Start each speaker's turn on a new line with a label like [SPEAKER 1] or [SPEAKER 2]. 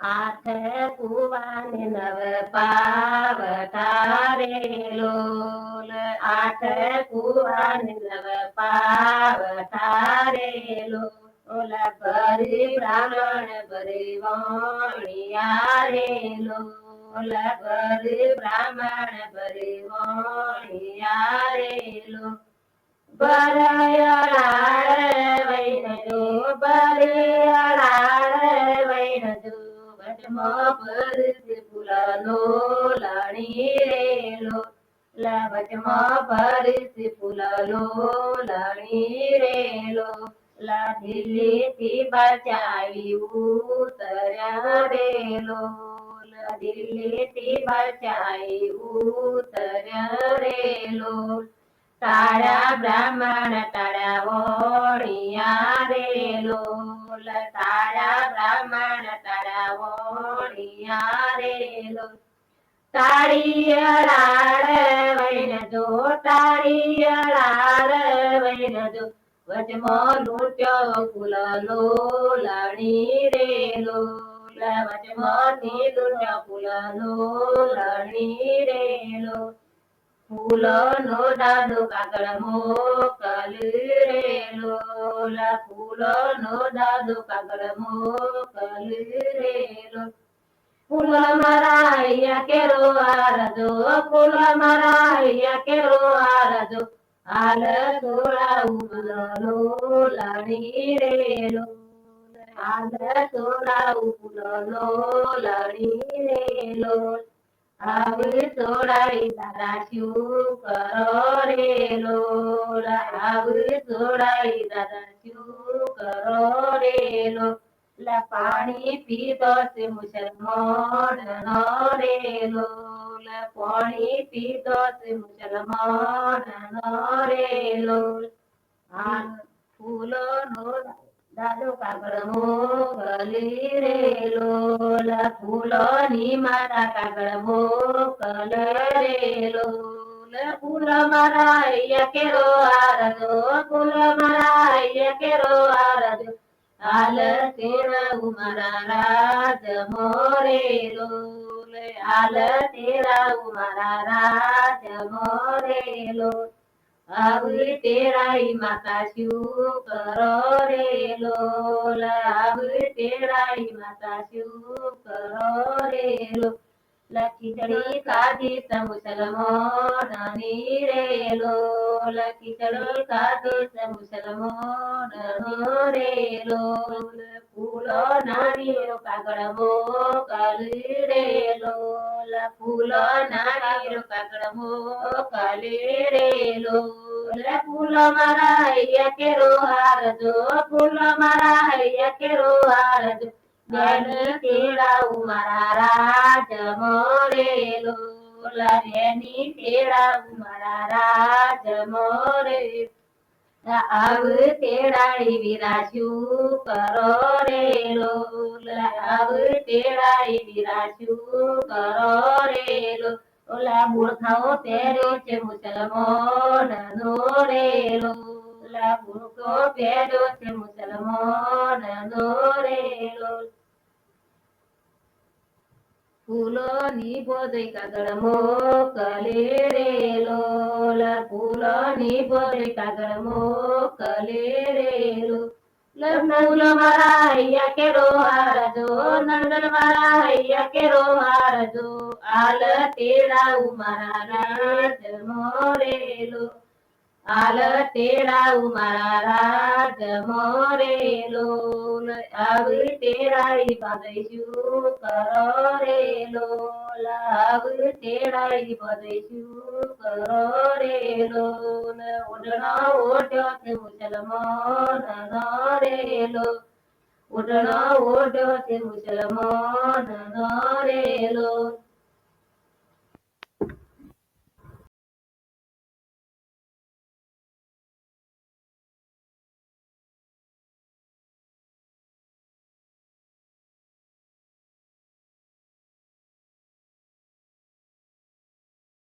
[SPEAKER 1] આઠ કુવાને નવ પાવઠારેલો આઠ કુવાને નવ પાવઠારેલો ઓલા ભરી બ્રાહ્મણ, ભરી વણિયારેલો ઓલા ભરી બ્રાહ્મણ, ભરી વણિયારેલો બરયળાળ વટમો પર ફૂલનો લાણી રેલો વટમો પર ફૂલનો લાણી રેલો લા દિલ્હી થી બચાવી ઉતર્યા રેલો દિલ્હી થી બચાવી ઉતર્યા રેલો તારા બ્રાહ્મણ તારા વોણિયા રેલો, તારા બ્રાહ્મણ તારા વોણિયા રેલો તારી અળાળ વૈન જો તારી અળાળ વૈન જો વચમો લૂટ્યો ફૂલનો લાણી રેલો વચમો થી લૂટ્યો ફૂલનો લાણી રેલો ફૂલો નો દાદો કાગળ મોકલી રેલો ફૂલો નો દાદો કાગળ મોકલી રેલો ફૂલ મરાયા કેરો આરજો ફૂલ મરાયા કેરો આરજો હાલ તોળા ઉબલો લાણી રેલો, હાલ તોળા ઉબલો લાણી રેલો. આવી સોડાઈ દાદા શું કરો રે લોલ આવી સોડાઈ દાદા શું કરો રે લો લા પાણી પીતો છે મુસલમાન નો રે લોલ પાણી પીતો છે મુસલમાન નો રે લોલ આ ફૂલો નો દાદો કાગળ મોકલી રે લોલ ફૂલો ની માતા કાગળ મોકલ રે લોલ ફૂલ મારા અહીંયા કેરો આરજો ફૂલ મારા અહીંયા કેરો આરજો હાલ તેરા ઉમારા રાજ મોરે લોલ હાલ તેરા ઉમારા રાજ મોરે લોલ આવી તેરાઈ માતા શું કરો રે લોલ આવી તેરાઈ માતા શું કરો રે કાદો મુસલમાની રે લોલ ફૂલો નારીઓ પાગળ મો કાલી રે લોલ ફૂલો નાની કાગળ મોકલી રે લોલ ફૂલો મારા અહીંયા કેરો હારજો ફૂલો મારા અહીંયા કેરો હારજો બેની તેડાવું મારા રાજ મોરેલો બેની તેડાવું મારા રાજ મોરે. આવ તેડાઈ વિરાશું કરો રે લોલ. આવ મુસલમાન નો રે લો ઓલા મૂર્ખો પહેર્યો છે મુસલમાન નો રે લો ફૂલો ની બોધઈ કાગળ મોકલે રે લોલ. ફૂલો ની બોધઈ કાગળ મોકલે રે લો ફૂલ મારા અહીંયા કેરો હારજો, નંદન મારા અહીંયા કેરો હારજો. આલ તેડા મારા રાજ મોરેલો આલ તેરા મારા રાજ મોરેલો આવ તેડાઈ બાંધીશું કરો રે લોલ, આવી તેડાઈ બાંધીશું કરો રે લોલ. ઉડણો ઓઢ્યો છે મુસલમાન નો રે લો ઉડણો ઓઢ્યો છે મુસલમાન નો રે લો